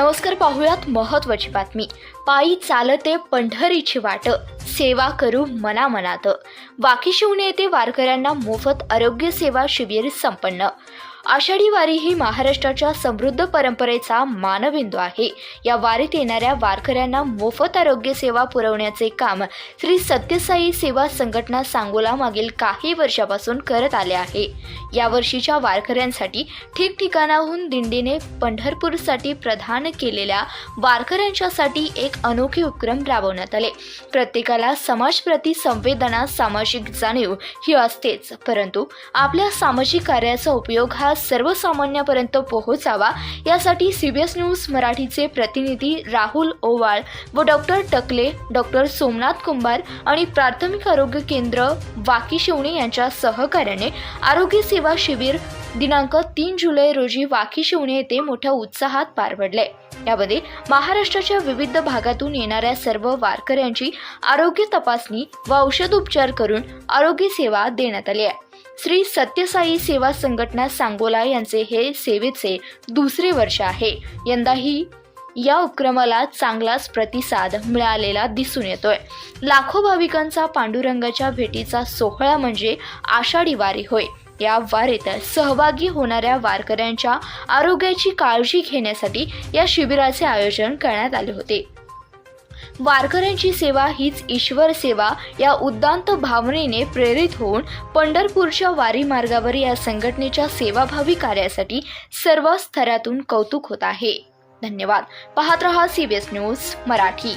नमस्कार पाहूयात महत्वाची बातमी. पायी चालते पंढरीची वाट. सेवा करू मनामनात. वाकीशिवणे येथे वारकऱ्यांना मोफत आरोग्य सेवा शिबिर संपन्न. आषाढी वारी ही महाराष्ट्राच्या समृद्ध परंपरेचा मानबिंदू आहे. या वारीत येणाऱ्या वारकऱ्यांना मोफत आरोग्य सेवा पुरवण्याचे काम श्री सत्यसाई सेवा संघटना सांगोला मागील काही वर्षापासून करत आले आहे. या वर्षीच्या वारकऱ्यांसाठी ठिकठिकाणाहून दिंडीने पंढरपूरसाठी प्रदान केलेल्या वारकऱ्यांच्यासाठी एक अनोखे उपक्रम राबवण्यात आले. प्रत्येकाला समाजप्रती संवेदना सामाजिक जाणीव ही असतेच परंतु आपल्या सामाजिक कार्याचा उपयोग हा सर्वसामान्यापर्यंत पोहोचावा. यासाठी सीबीएस न्यूज मराठीचे प्रतिनिधी राहुल ओवाळ व डॉक्टर टकले डॉक्टर सोमनाथ कुंभार आणि प्राथमिक आरोग्य केंद्र वाकीशिवणे यांच्या सहकार्याने आरोग्य सेवा शिबिर दिनांक तीन जुलै रोजी वाकीशिवणे येथे मोठ्या उत्साहात पार पडले यामध्ये महाराष्ट्राच्या विविध भागातून येणाऱ्या सर्व वारकऱ्यांची आरोग्य तपासणी व औषधोपचार करून आरोग्य सेवा देण्यात आली आहे. श्री सत्यसाई सेवा संघटना सांगोला यांचे हे सेवेचे दुसरे वर्ष आहे. यंदाही या उपक्रमाला चांगलाच प्रतिसाद मिळालेला दिसून येतोय. लाखो भाविकांचा पांडुरंगाच्या भेटीचा सोहळा म्हणजे आषाढी वारी होय. या वारीत सहभागी होणाऱ्या वारकऱ्यांच्या आरोग्याची काळजी घेण्यासाठी या शिबिराचे आयोजन करण्यात आले होते. वारकऱ्यांची सेवा हीच ईश्वर सेवा या उद्दांत भावनेने प्रेरित होऊन पंढरपूरच्या वारी मार्गावर या संघटनेच्या सेवाभावी कार्यासाठी सर्व स्तरातून कौतुक होत आहे. धन्यवाद. पाहत रहा सीबीएस न्यूज मराठी.